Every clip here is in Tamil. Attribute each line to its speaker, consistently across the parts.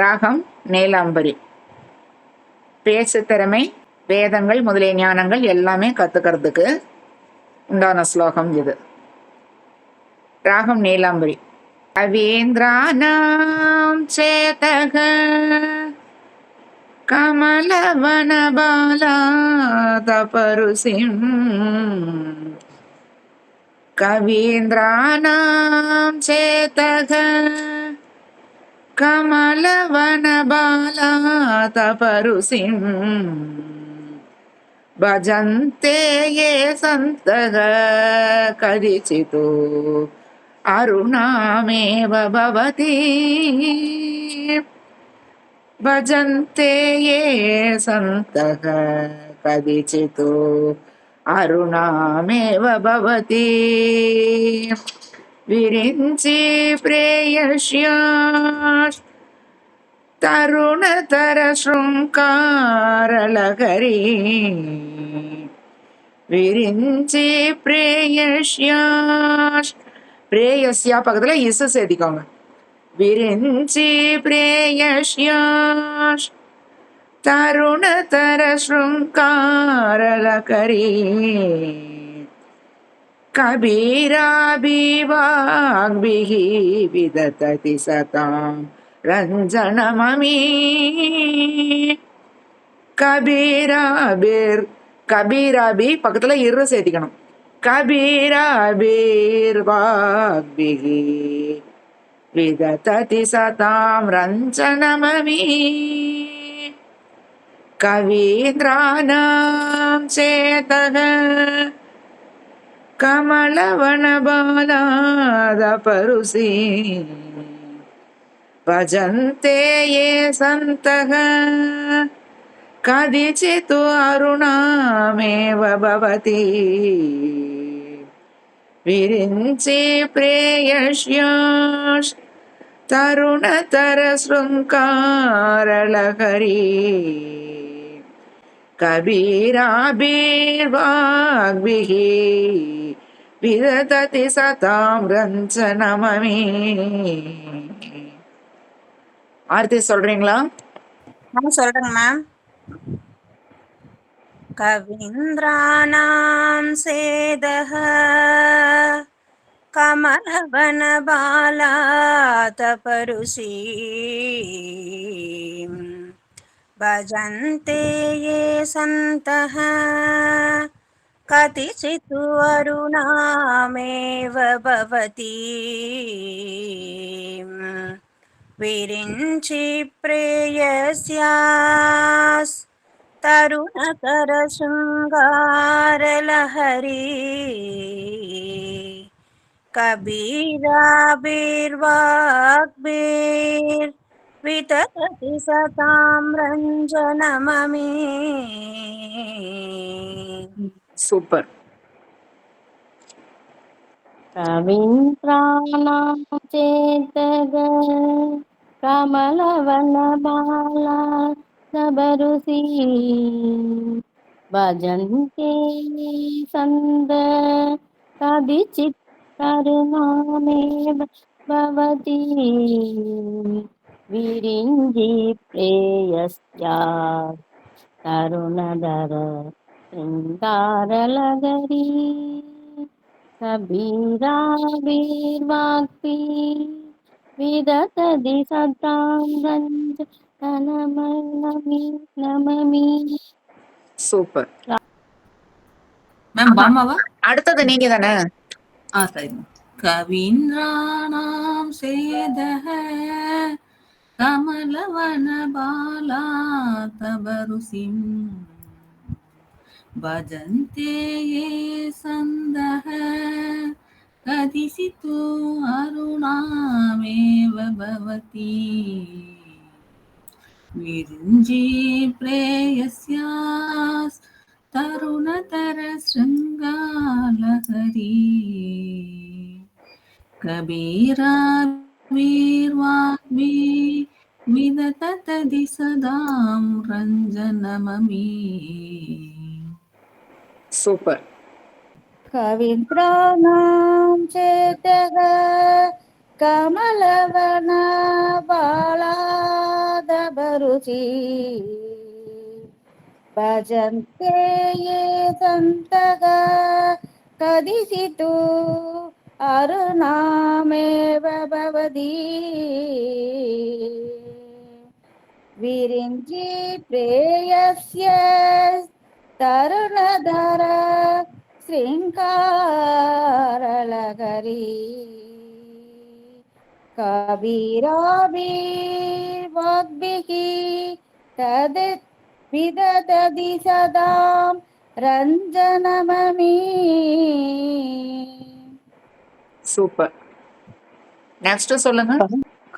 Speaker 1: ராகம் நீலாம்பரி. பேச்சு திறமை வேதங்கள் முதலிய ஞானங்கள் எல்லாமே கற்றுக்கிறதுக்கு உண்டான ஸ்லோகம் இது. ராகம் நீலாம்பரி. கவீந்திரானாம் சேதக கமலவனபாலாதபருசிம் கவீந்திரானாம் சேதக कमलवनबालातपरुसिं भजन्ते ये सन्तः कदिचितो अरुणामेव भवति भजन्ते ये सन्तः कदिचितो अरुणामेव भवति விரிஞ்சி विरिञ्चि प्रेयस्यास् तरुणतरशृङ्कारलहरी விரிஞ்சி பிரேயஷ்யாஷ் பிரேயஸ்யா பக்கத்தில் இசு சேர்த்திக்கோங்க. விரிஞ்சி பிரேயஷ்யாஷ் தருண தர ஸ்ருங்காரலகரீ कबीराभिवाग्भिः विदतति सतां रञ्जनममी கபீராபீர் கபீராபி பக்கத்துல இரு சேர்த்திக்கணும் கபீராபீர் வாக்பிகி விதததி சதாம் ரஞ்சனமமி கவீந்திராணாம் சேதக कमलवनबालादपरुषि भजन्ते ये सन्तः कदिचित् अरुणामेव भवति विरिञ्चि प्रेयस्यास् तरुणतरशृङ्कारलहरी कबीराभिर्वाग्भिः विदतति सतां रञ्जनममे ஆர்த்தி சொல்றீங்களா
Speaker 2: நான் சொல்றேங்க மேம் கவீந்திராணாம் சேதः कमलवनबालातपरुषी भजन्ते ये सन्तः कतिचित् अरुणामेव भवति। विरिञ्चि प्रेयस्यास् तरुणकरशृङ्गारलहरी। कबीराभिर्वाग्भिर्विततति सतां रञ्जनममी
Speaker 1: சூப்பர்
Speaker 3: कवीन्द्राणां चेतग कमलवनबाला सबरुषि भजन्ते सन्द कदिचित् करुणामेव भवति विरिञ्जि प्रेयस्या तरुणधर சிந்தாரலகரி கபீராபீர்வாக்பி விதததி சதாம் ரஞ்ச கனமலமி நமமி.
Speaker 1: சூப்பர்.
Speaker 4: மேம் பாமாவா?
Speaker 1: அடுத்தது நீங்க தானே
Speaker 4: ஆ சரி. கவீந்திராணாம் சேதக கமலவன பாலா தபருசிம். भजन्ते ये सन्दः कदिशितु अरुणामेव भवति विरुञ्जी प्रेयस्यास् तरुणतरशृङ्गालहरी कबीराभिर्वाग्मी विदततदि सदां रञ्जनममी
Speaker 1: சூப்பர்
Speaker 3: कवीन्द्राणां चेतः कमलवनबाला
Speaker 5: बरुचि भजन्ते ये सन्तः कदिचितु अरुणामेव भवति विरिञ्चि प्रेयस्य தருணதர ஸ்ரீங்காரலகரி கபீராபீர்வாக்பிः தத் விதததி சதாம் ரஞ்சனமமி
Speaker 1: சூப்பர். நெக்ஸ்ட் சொல்லுங்க.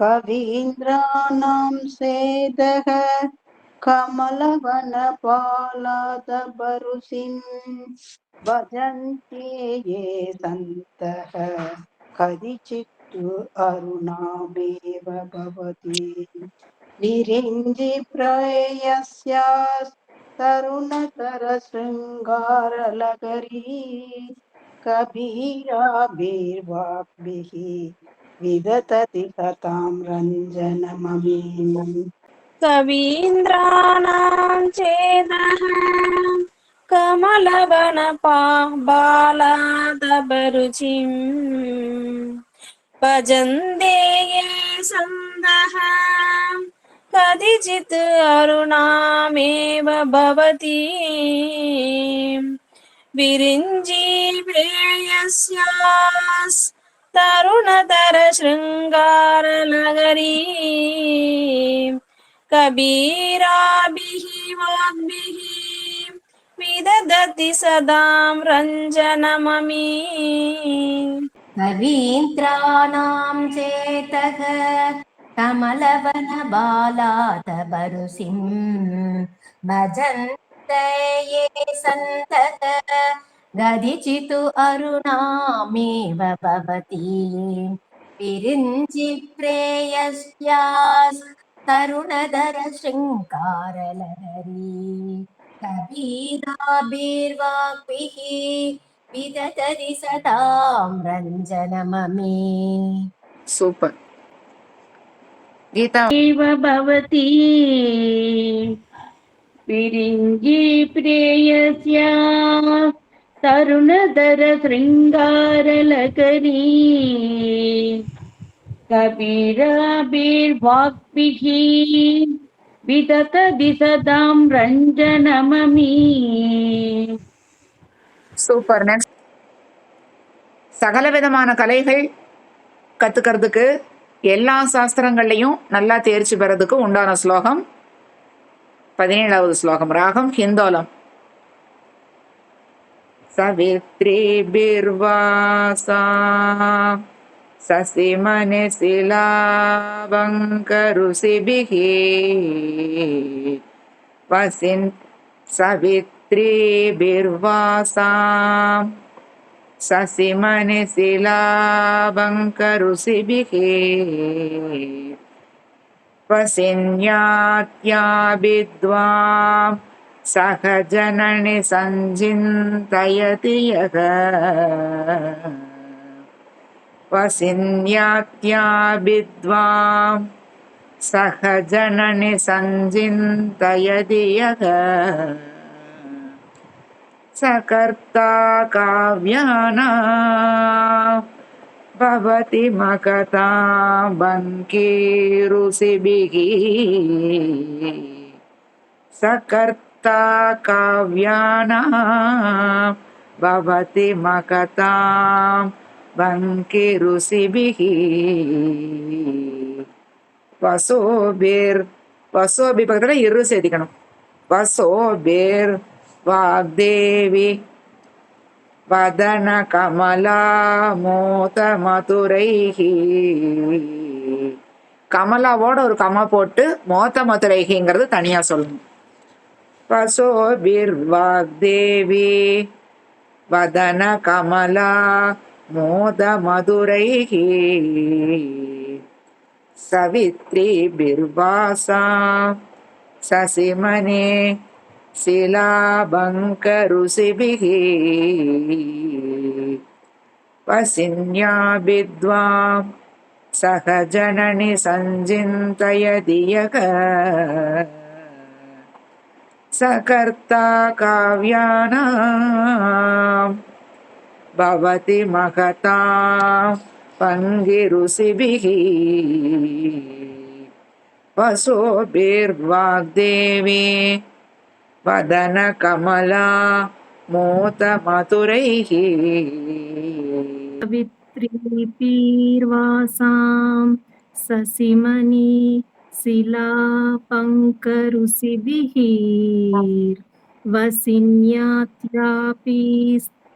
Speaker 6: கவீந்திராணாம் சேதக. कमलवनपालादबरुसिं भजन्ते ये सन्तः कदिचित्तु अरुणामेव भवति। विरिञ्जि तरुणतरशृङ्गारलहरी कबीराभिर्वाग्भिः विदतति सतां रञ्जनममीम्।
Speaker 7: कवीन्द्राणां चेदः कमलवनपा बालादबरुचिम् भजन्ते ये सन्दः कदिचित् अरुणामेव भवति विरिञ्जि प्रेयस्यास् तरुणतरशृङ्गारलहरी कबीराभिः वाग्भिः विदधति सदां रञ्जनममी
Speaker 3: कवीन्द्राणां चेतः कमलवनबालातबरुसिं भजन्त ये सन्तः गदिचितु अरुणामेव भवति। विरिञ्चि प्रेयस्यास् तरुणधर शृङ्गारलहरी कबीराभिर्वाक्भिः विदधति सदां रञ्जनममे
Speaker 1: सूपर् गीता
Speaker 5: एव भवति पिरिञ्जी प्रेयस्या तरुणधर शृङ्गारलकरी कबीराभिर्वाक्भिः विदतति सदां रञ्जनममी
Speaker 1: சூப்பர் நெக்ஸ்ட் சகல விதமான கலைகள் கத்துக்கிறதுக்கு எல்லா சாஸ்திரங்கள்லையும் நல்லா தேர்ச்சி பெறதுக்கு உண்டான ஸ்லோகம் பதினேழாவது ஸ்லோகம் ராகம் ஹிந்தோலம் சவித்ரி शिमनिशिलाभङ्करऋषिभिः ससि सवित्रिभिर्वासां शशिमनिशिलाभङ्कऋषिभिः वसिन्यात्या विद्वां सह जननि सञ्चिन्तयति यः वसिन्यात्या विद्वां। सह जननि सञ्चिन्तयति यः सकर्ता काव्याना। भवति मकता बङ्कीरुसिभिः। सकर्ता काव्याना। भवति मकता வங்கி ருசிபிகி வசோபேர் வசோபி பக்கத்தில் இரு சேதிக்கணும் வசோபேர் வாக்தேவி வதன கமலா மோத மதுரைஹி கமலாவோட ஒரு கம போட்டு மோத்த மதுரைஹிங்கிறது தனியாக சொல்லணும். வசோபிர் வாக்தேவி வதன கமலா मोदमधुरैः। सवित्रीभिर्वासा ससिमने शशिमने शिलाभङ्कऋषिभिः सह जननि सहजननि सञ्जिन्तयदियघ सकर्ता काव्यानाम् भवति महता पङ्गिरुसिभिः वसोभिर्वाग्देवी वदनकमला मोतमधुरैः
Speaker 8: सावित्रीपीर्वासां ससिमणि शिलापङ्करुसिभिः वसिन्यात्यापि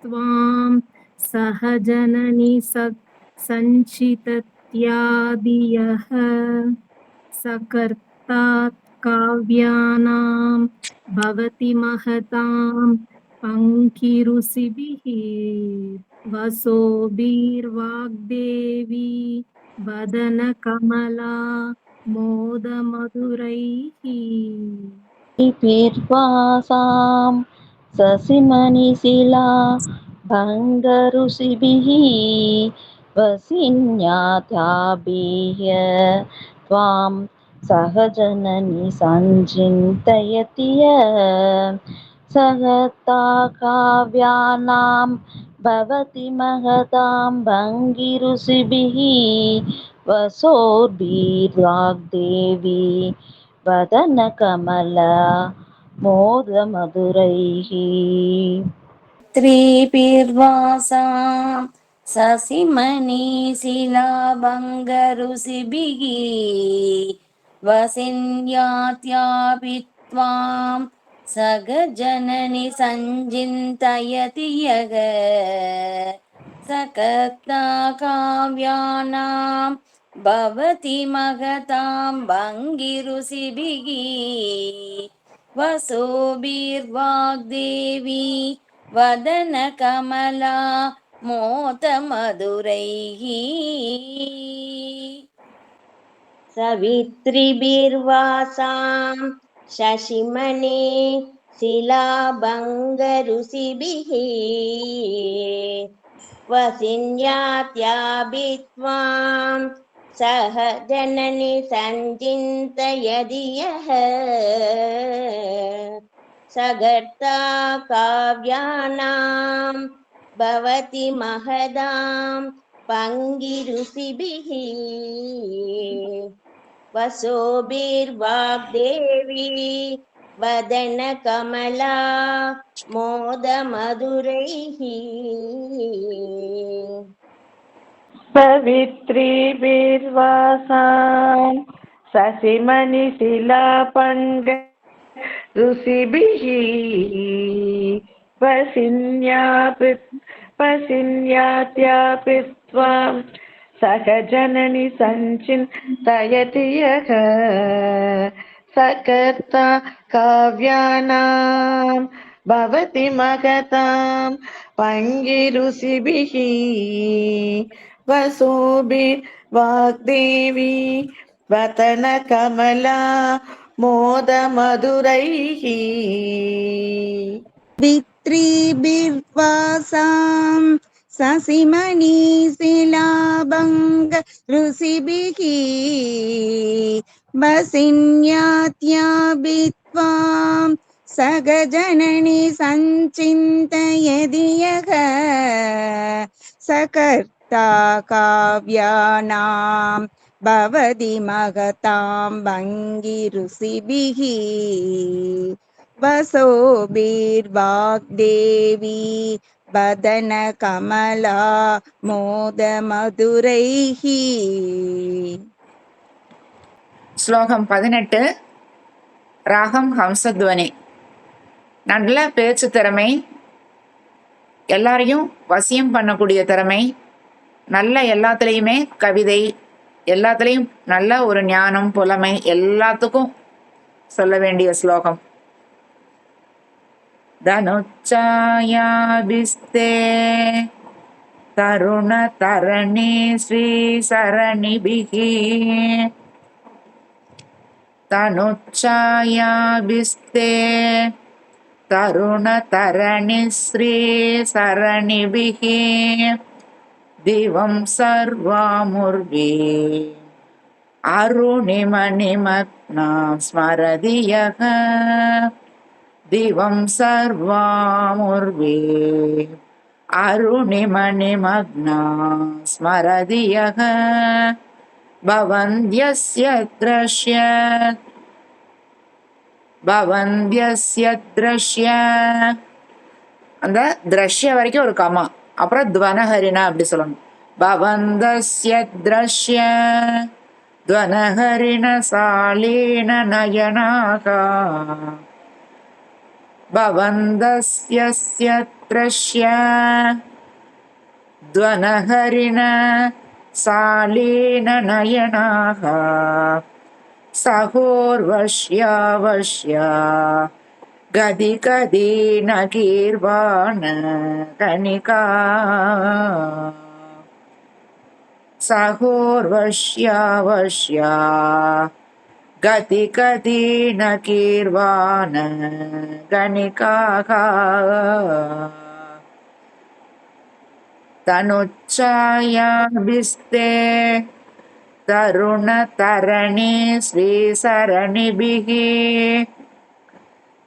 Speaker 8: त्वां सह जननि स सञ्चितत्यादियः सकर्तात् काव्यानां भवति महतां पङ्किरुसिभिः वसोभिर्वाग्देवी वदनकमला मोदमधुरैः
Speaker 9: पीर्वासां ससिमनिशिला भङ्गऋषिभिः वसिन्यात्याभिः त्वां सहजननि सञ्चिन्तयति सहता काव्यानां भवति महतां भङ्गिऋषिभिः वसोर्भिर्वाग्देवी वदनकमला मोदमधुरैः
Speaker 10: त्रिपिर्वासां ससिमनीशिलाभङ्गरुसिभिः वसिन्यात्यापि त्वां सगजननि सञ्चिन्तयति यग सकर्ता काव्यानां भवति महतां भङ्गिरुसिभिः वसोभिर्वाग्देवी वदनकमला मोतमधुरैः
Speaker 11: सवित्रिभिर्वासां शशिमणे शिलाभङ्गऋषिभिः वसिन्यात्याभि त्वां सह जननि सञ्चिन्तयदि यः सगर्ता काव्यानां भवति महदां पङ्गिरुषिभिः वसोभिर्वाग्देवी वदनकमला मोदमधुरैः
Speaker 12: पवित्रीभिर्वासां ससिमनिशिलापङ्ग ऋषिभिः वसिन्यापि वसिन्यात्यापि त्वां सहजननि सञ्चिन्तयति यः सकर्ता काव्यानां भवति महतां पङ्गिरुषिभिः वसुभिर्वाग्देवी वतनकमला मोदमधुरैः
Speaker 13: वित्रीभिर्वासां ससिमनीशिलाभङ्ग ऋषिभिः वसिन्यात्याभि त्वां सगजननि सञ्चिन्तयदि यः सकर्ता काव्यानां भवति महतां भङ्गिऋषिभिः वसोभिर्वाग्देवी वदनकमला मोदमधुरैः
Speaker 1: ஸ்லோகம் பதினெட்டு ராகம் ஹம்சத்வனி நல்ல பேச்சு திறமை எல்லாரையும் வசியம் பண்ணக்கூடிய திறமை நல்ல எல்லாத்துலேயுமே கவிதை எல்லாத்துலேயும் நல்ல ஒரு ஞானம் புலமை எல்லாத்துக்கும் சொல்ல வேண்டிய ஸ்லோகம். தனுச்சாயாபிஸ்தே தருண தரணி ஸ்ரீ சரணிபிகி தனுச்சாயாபிஸ்தே தருண தரணி ஸ்ரீ சரணிபிகி दिवं सर्वामुर्वी अरुणिमणिमग्ना स्मरति यः दिवं सर्वामुर्वी अरुणिमणिमग्ना स्मरति यः भवन्त्यस्य द्रश्य பவந்தியஸ்ய த்ரஷ்ய அந்த த்ரஷ்ய வரைக்கும் ஒரு கமா அப்புறம் துவனஹரினா அப்படி சொல்லணும். பவந்தஸ்ய திரஷ்ய துவனஹரிண சாலீன நயனாகா. பவந்தஸ்ய திரஷ்ய துவனஹரிண சாலீன நயனாகா. சகோர்வஷ்யா வஷ்யா गदि गदि न गीर्वाण कणिका सहोर्वश्यावश्या गति गति न गीर्वाण गणिकाः तनुच्चायाभिस्ते तरुणतरणि श्रीसरणिभिः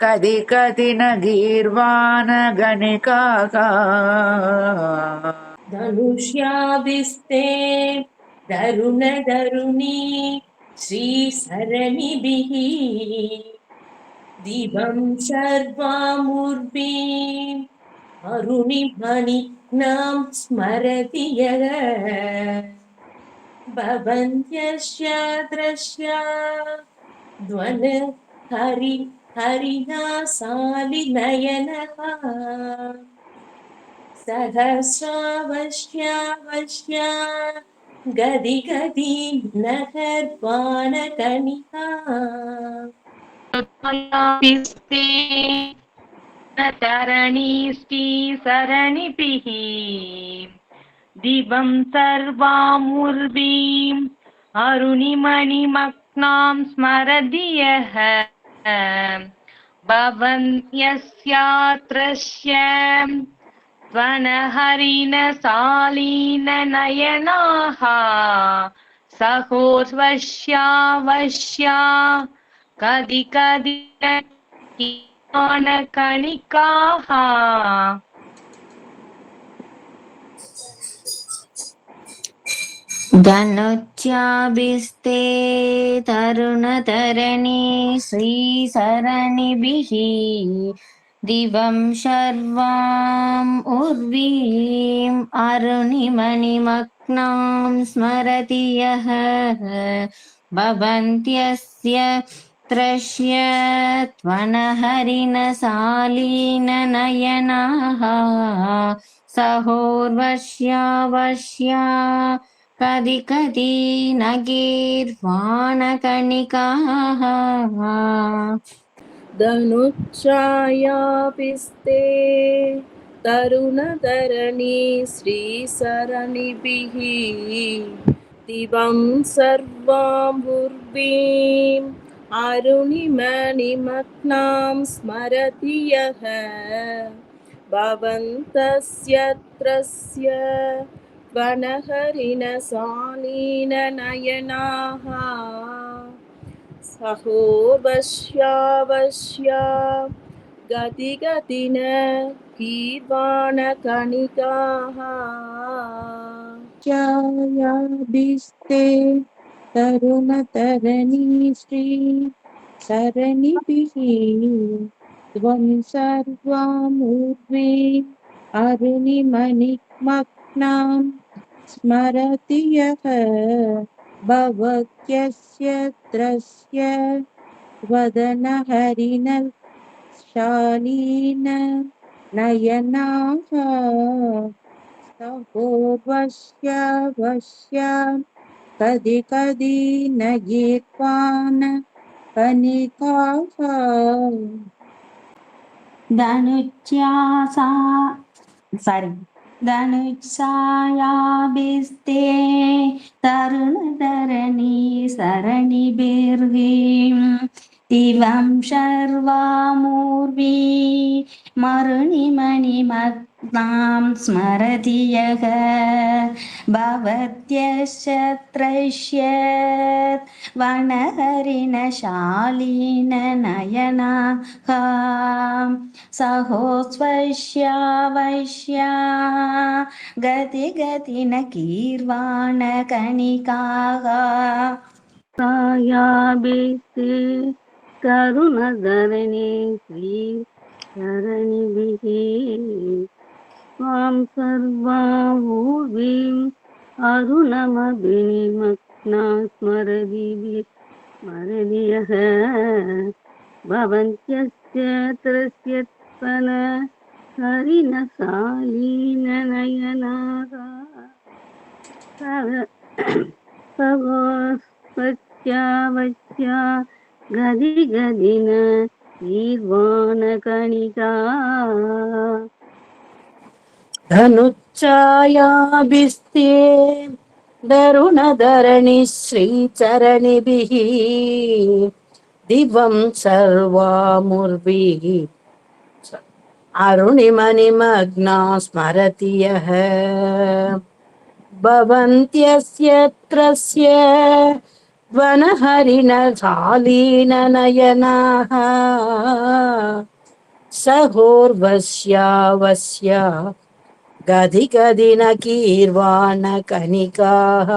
Speaker 1: కది కదిన గీర్వాణ గణికాగా ధనుష్యాభిస్తే தருண
Speaker 10: தருணி ஸ்ரீ சரணிபிः दिवं சர்வாமூர்பி அருணிமணி நாம் ஸ்மரதி யக பவந்த்யஸ்ய த்ரஷ்யா த்வன ஹரி हरिनासालिनयनः सहस्रावश्यावश्या गदि गदि न
Speaker 7: त्वयापिस्ते न तरणीष्टि सरणिभिः दिवं सर्वामुर्वीम् अरुणिमणिमग्नां स्मरति भवन्यस्यात्रश्य त्वनहरिणसालीननयनाः सहोर्वश्या वश्या कदि कदि कणिकाः
Speaker 10: धनुच्याभिस्ते तरुणतरणि श्रीसरणिभिः दिवं शर्वाम् उर्वीम् अरुणिमणिमग्नां स्मरति यः भवन्त्यस्य त्रश्य त्वनहरिणशालीननयनाः सहोर्वश्यावश्या कदि कदि नगीर्वाणकणिकाः
Speaker 14: धनुच्छायापिस्ते तरुणतरणि श्रीसरणिभिः दिवं सर्वाम्बुर्वीम् अरुणिमणिमग्नां स्मरति यः। भवन्तस्य त्रस्य वनहरिणसालीन नयना सहो वश्या वश्यावश्या गतिगतिन गीर्वाणकणिकाः
Speaker 15: तरुण तरणी श्री सरणिभिः त्वं सर्वामूर्वे अरुणिमणिमग्नाम् स्मरति यः भवत्यस्य त्रस्य वदनहरिण शालीन नयनाः सहोर्वश्या वश्या कदि कदि न गीर्वाण कनिकाः
Speaker 16: धनुज्यासा सारी धनुज्सायाभिस्ते तरुणधरणी सरणिभिर्वीं दिवं शर्वामूर्वी मूर्वी स्मरति यः भवत्यक्षत्रैष्य वनहरिणशालीननयनाः सहो स्वश्या वैश्या गतिगतिनकीर्वाणकणिकाः सयावित्
Speaker 17: करुण धरणी श्री करुणधरणे श्रीधरणिभिः त्वां सर्वाभूभिम् अरुणमभिनिमग्ना स्मरदिभिः स्मरदियः। भवन्त्यस्य हरिणशालीननयनाः तवोस्त्वच्चावच्या గది గదిన నిర్వాణ
Speaker 18: కణికా धनुच्छायाभिस्ते दरुणधरणिश्रीचरणिभिः दिवं सर्वामुर्भिः अरुणिमनिमग्ना स्मरति यः। भवन्त्यस्य त्रस्य वनहरिणशालीननयनाः सहोर्वस्यावस्या गधिगदिनकीर्वाणकनिकाः।